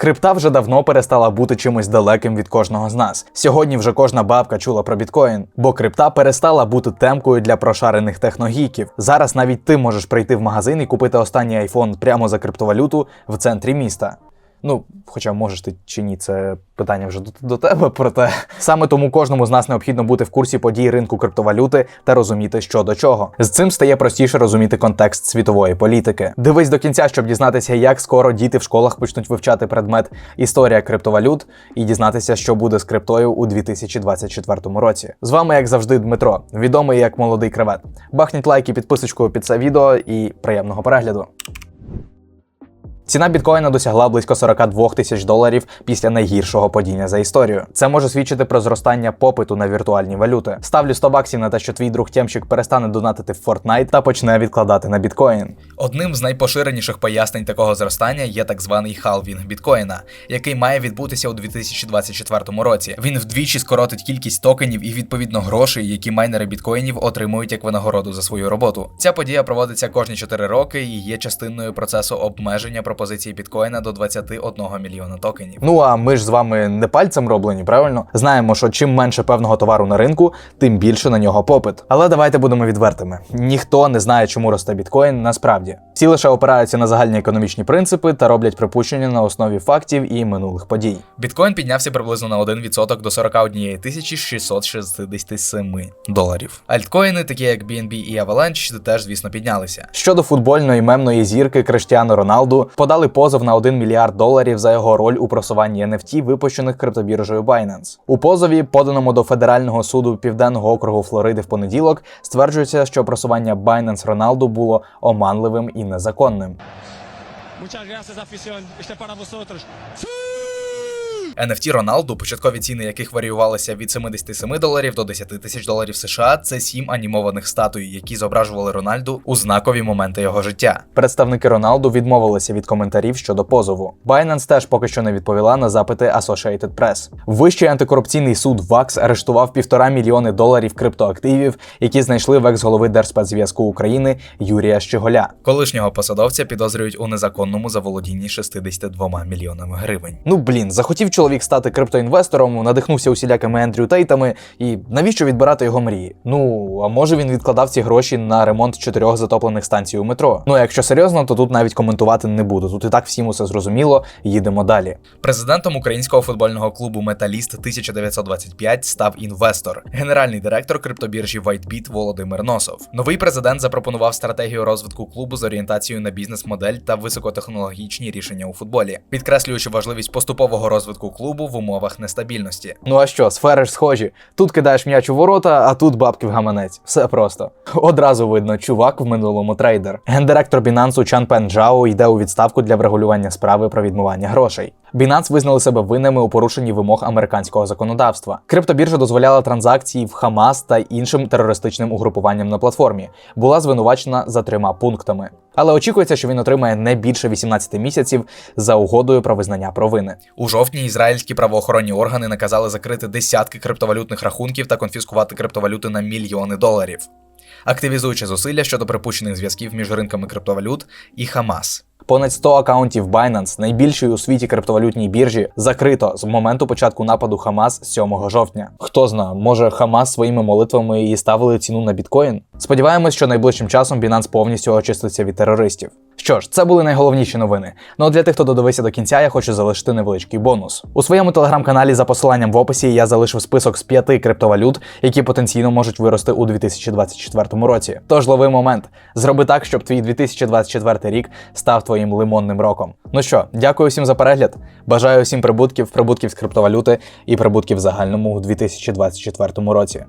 Крипта вже давно перестала бути чимось далеким від кожного з нас. Сьогодні вже кожна бабка чула про біткоін, бо крипта перестала бути темкою для прошарених техногіків. Зараз навіть ти можеш прийти в магазин і купити останній айфон прямо за криптовалюту в центрі міста. Ну, хоча можеш ти чи ні, це питання вже до, до тебе. Проте саме тому кожному з нас необхідно бути в курсі подій ринку криптовалюти та розуміти, що до чого. З цим стає простіше розуміти контекст світової політики. Дивись до кінця, щоб дізнатися, як скоро діти в школах почнуть вивчати предмет історія криптовалют і дізнатися, що буде з криптою у 2024 році. З вами, як завжди, Дмитро, відомий як молодий кревет. Бахніть лайк і підписочку під це відео і приємного перегляду. Ціна біткоїна досягла близько 42 тисяч доларів після найгіршого падіння за історію. Це може свідчити про зростання попиту на віртуальні валюти. Ставлю 100 баксів на те, що твій друг Тємчик перестане донатити в Fortnite та почне відкладати на біткоін. Одним з найпоширеніших пояснень такого зростання є так званий халвінг біткоїна, який має відбутися у 2024 році. Він вдвічі скоротить кількість токенів і відповідно грошей, які майнери біткоїнів отримують як винагороду за свою роботу. Ця подія проводиться кожні 4 роки і є частиною процесу обмеження пропозиції біткоїна до 21 мільйона токенів. Ну а ми ж з вами не пальцем роблені, правильно? Знаємо, що чим менше певного товару на ринку, тим більше на нього попит. Але давайте будемо відвертими: ніхто не знає, чому росте біткоін насправді. Всі лише опираються на загальні економічні принципи та роблять припущення на основі фактів і минулих подій. Біткоін піднявся приблизно на 1% до 41 тисячі 667 доларів. Альткоїни, такі як BNB і Avalanche, теж, звісно, піднялися. Щодо футбольної мемної зірки Криштіану Роналду, подали позов на 1 мільярд доларів за його роль у просуванні NFT, випущених криптобіржею Binance. У позові, поданому до федерального суду Південного округу Флориди в понеділок, стверджується, що просування Binance Роналду було оманливим і незаконним. Muchas gracias, afición. Este para vosotros. NFT Роналду, початкові ціни яких варіювалися від 77 доларів до 10 тисяч доларів США, це сім анімованих статуй, які зображували Рональду у знакові моменти його життя. Представники Роналду відмовилися від коментарів щодо позову. Binance теж поки що не відповіла на запити Associated Press. Вищий антикорупційний суд ВАКС арештував півтора мільйони доларів криптоактивів, які знайшли в екс-голови Держспецзв'язку України Юрія Щеголя. Колишнього посадовця підозрюють у незаконному заволодінні 62 мільйонами гривень. Ну блін, захотів чоловік стати криптоінвестором, надихнувся усілякими Ендрю Тейтами, і навіщо відбирати його мрії? Ну а може він відкладав ці гроші на ремонт чотирьох затоплених станцій у метро. Ну якщо серйозно, то тут навіть коментувати не буду. Тут і так всім усе зрозуміло. Їдемо далі. Президентом українського футбольного клубу Металіст 1925 став інвестор, генеральний директор криптобіржі WhiteBit Володимир Носов. Новий президент запропонував стратегію розвитку клубу з орієнтацією на бізнес-модель та високотехнологічні рішення у футболі, підкреслюючи важливість поступового розвитку клубу в умовах нестабільності. Ну а що, сфери ж схожі. Тут кидаєш м'яч у ворота, а тут бабки в гаманець. Все просто. Одразу видно, чувак в минулому трейдер. Гендиректор Бінансу Чан Пен Джао йде у відставку для врегулювання справи про відмивання грошей. Binance визнали себе винними у порушенні вимог американського законодавства. Криптобіржа дозволяла транзакції в Хамас та іншим терористичним угрупуванням на платформі. Була звинувачена за трьома пунктами. Але очікується, що він отримає не більше 18 місяців за угодою про визнання провини. У жовтні ізраїльські правоохоронні органи наказали закрити десятки криптовалютних рахунків та конфіскувати криптовалюти на мільйони доларів, активізуючи зусилля щодо припущених зв'язків між ринками криптовалют і Хамас. Понад 100 акаунтів Binance, найбільшої у світі криптовалютній біржі, закрито з моменту початку нападу Хамас 7 жовтня. Хто знає, може Хамас своїми молитвами і ставили ціну на біткоін? Сподіваємось, що найближчим часом Binance повністю очиститься від терористів. Що ж, це були найголовніші новини. Ну а для тих, хто додивився до кінця, я хочу залишити невеличкий бонус. У своєму телеграм-каналі за посиланням в описі я залишив список з п'яти криптовалют, які потенційно можуть вирости у 2024 році. Тож лови момент, зроби так, щоб твій 2024 рік став твоїм лимонним роком. Ну що, дякую всім за перегляд. Бажаю всім прибутків, прибутків з криптовалюти і прибутків в загальному у 2024 році.